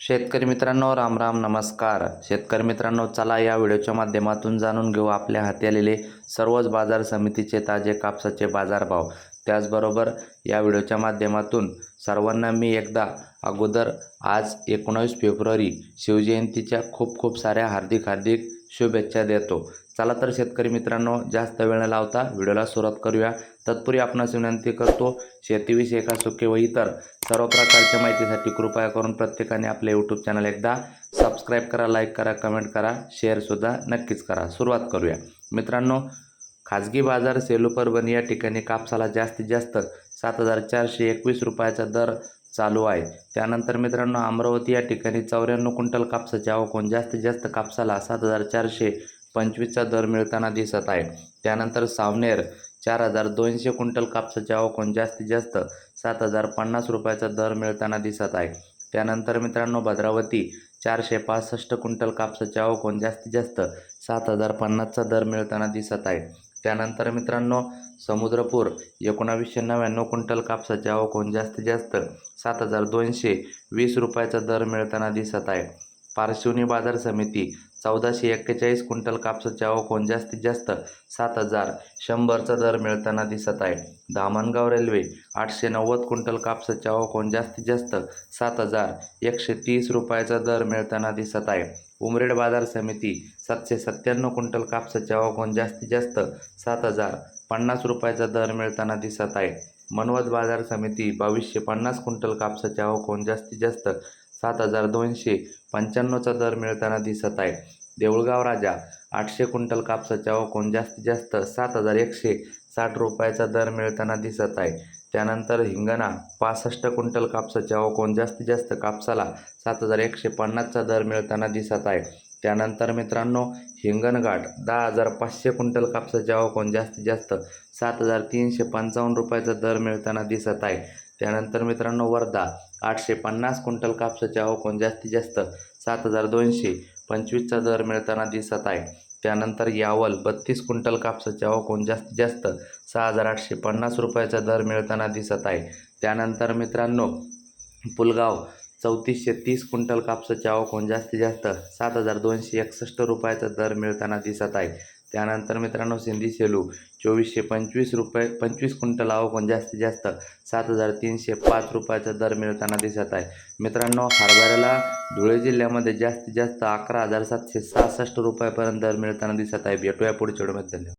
शेतकरी मित्रांनो राम राम नमस्कार. शेतकरी मित्रांनो चला या व्हिडिओच्या माध्यमातून जाणून घेऊ आपल्या हाती आलेले सर्वच बाजार समितीचे ताजे कापसाचे बाजारभाव. त्याचबरोबर या व्हिडिओच्या माध्यमातून सर्वांना मी एकदा अगोदर आज एकोणावीस फेब्रुवारी शिवजयंतीच्या खूप खूप साऱ्या हार्दिक हार्दिक शुभेच्छा देतो. चला तर शेतकरी मित्रांनो जास्त वेळ न लावता व्हिडिओला सुरुवात करूया. तत्पूर्वी आपणास विनंती करतो शेतीविषयी एका सुखे व इतर सर्व प्रकारच्या माहितीसाठी कृपया करून प्रत्येकाने आपले यूट्यूब चॅनल एकदा सबस्क्राईब करा लाईक करा कमेंट करा शेअरसुद्धा नक्कीच करा. सुरुवात करूया. मित्रांनो खाजगी बाजार सेलू परभणी या ठिकाणी कापसाला जास्तीत जास्त सात हजार चारशे एकवीस रुपयाचा दर चालू आहे. त्यानंतर मित्रांनो अमरावती या ठिकाणी चौऱ्याण्णव क्विंटल कापसाची आवक होऊन जास्तीत जास्त कापसाला सात हजार चारशे पंचवीसचा दर मिळताना दिसत आहे. त्यानंतर सावनेर चार हजार दोनशे क्विंटल कापसाची आवक होऊन जास्तीत जास्त सात हजार पन्नास रुपयाचा दर मिळताना दिसत आहे. त्यानंतर मित्रांनो भद्रावती चारशे पासष्ट क्विंटल कापसाची आवक होऊन जास्तीत जास्त सात हजार पन्नासचा दर मिळताना दिसत आहे. त्यानंतर मित्रांनो समुद्रपूर एकोणावीसशे नव्याण्णव क्विंटल कापसाचे आवक जास्तीत जास्त सात हजार दोनशे वीस रुपयाचा दर मिळताना दिसत आहे. पारशिवनी बाजार समिती चौदाशे एक्केचाळीस क्विंटल कापसाची आवक होऊन जास्तीत जास्त? सात हजार. शंभरचा दर मिळताना दिसत आहे. धामणगाव रेल्वे आठशे नव्वद क्विंटल कापसाची आवक होऊन जास्तीत जास्त? सात हजार. एकशे तीस रुपयाचा दर मिळताना दिसत आहे. उमरेड बाजार समिती सातशे सत्त्याण्णव क्विंटल कापसाची आवक होऊन जास्तीत जास्त? सात हजार. पन्नास रुपयाचा दर मिळताना दिसत आहे. मनवत बाजार समिती बावीसशे पन्नास क्विंटल कापसाची आवक होऊन जास्तीत जास्त? सात हजार दोनशे पंच्याण्णवचा दर मिळताना दिसत आहे. देऊळगाव राजा आठशे क्विंटल कापसाच्या ओकून जास्तीत जास्त सात हजार एकशे साठ रुपयाचा दर मिळताना दिसत आहे. त्यानंतर हिंगणा पासष्ट क्विंटल कापसाच्या ओकून जास्तीत जास्त कापसाला सात हजार एकशे पन्नासचा दर मिळताना दिसत आहे. त्यानंतर मित्रांनो हिंगणघाट दहा हजार पाचशे क्विंटल कापसाच्या ओकून जास्तीत जास्त सात हजार तीनशे पंचावन्न रुपयाचा दर मिळताना दिसत आहे. त्यानंतर मित्रांनो वर्धा आठशे पन्नास क्विंटल कापसाचे आवक जास्तीत जास्त? सात हजार दोनशे पंचवीसचा दर मिळताना दिसत आहे. त्यानंतर यावल बत्तीस क्विंटल कापसाचे आवक जास्तीत जास्त? सहा हजार आठशे पन्नास रुपयाचा दर मिळताना दिसत आहे. त्यानंतर मित्रांनो पुलगाव चौतीसशे तीस क्विंटल कापसाचे आवक होऊन जास्तीत जास्त? सात हजार दोनशे एकसष्ट रुपयाचा दर मिळताना दिसत आहे. त्यानंतर मित्रांनो सिंधी सेलू चोवीसशे पंचवीस रुपये पंचवीस क्विंटल आवकून म्हणजे जास्तीत जास्त सात हजार तीनशे पाच रुपयाचा दर मिळताना दिसत आहे. मित्रांनो हरभऱ्याला धुळे जिल्ह्यामध्ये जास्तीत जास्त अकरा हजार सातशे सहासष्ट रुपयापर्यंत दर मिळताना दिसत आहे. भेटूया पुढच्या धन्यवाद.